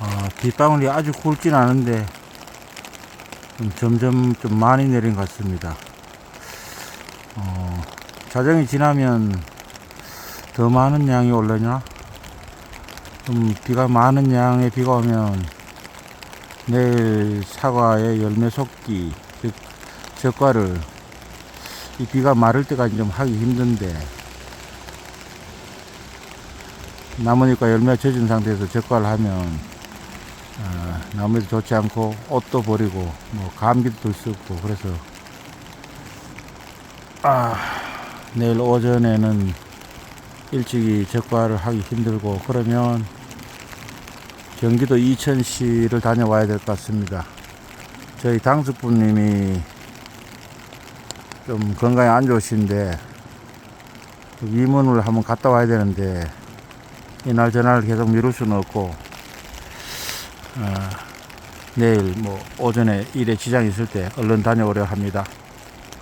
아, 빗방울이 아주 굵진 않은데 좀 점점 좀 많이 내린 것 같습니다. 어, 자정이 지나면 더 많은 양이 올려나? 좀 비가 많은 양의 비가 오면 내일 사과의 열매 속기, 즉 젓과를 이 비가 마를 때까지 좀 하기 힘든데 나무니까 열매 젖은 상태에서 젓과를 하면 어, 나무에도 좋지 않고 옷도 버리고 뭐 감기도 들수 있고 그래서 아 내일 오전에는 일찍이 젓과를 하기 힘들고 그러면 경기도 이천시를 다녀와야 될 것 같습니다. 저희 당숙부님이 좀 건강이 안 좋으신데 그 위문을 한번 갔다 와야 되는데 이날 저날 계속 미룰 수는 없고 어, 내일 뭐 오전에 일에 지장이 있을 때 얼른 다녀오려 합니다.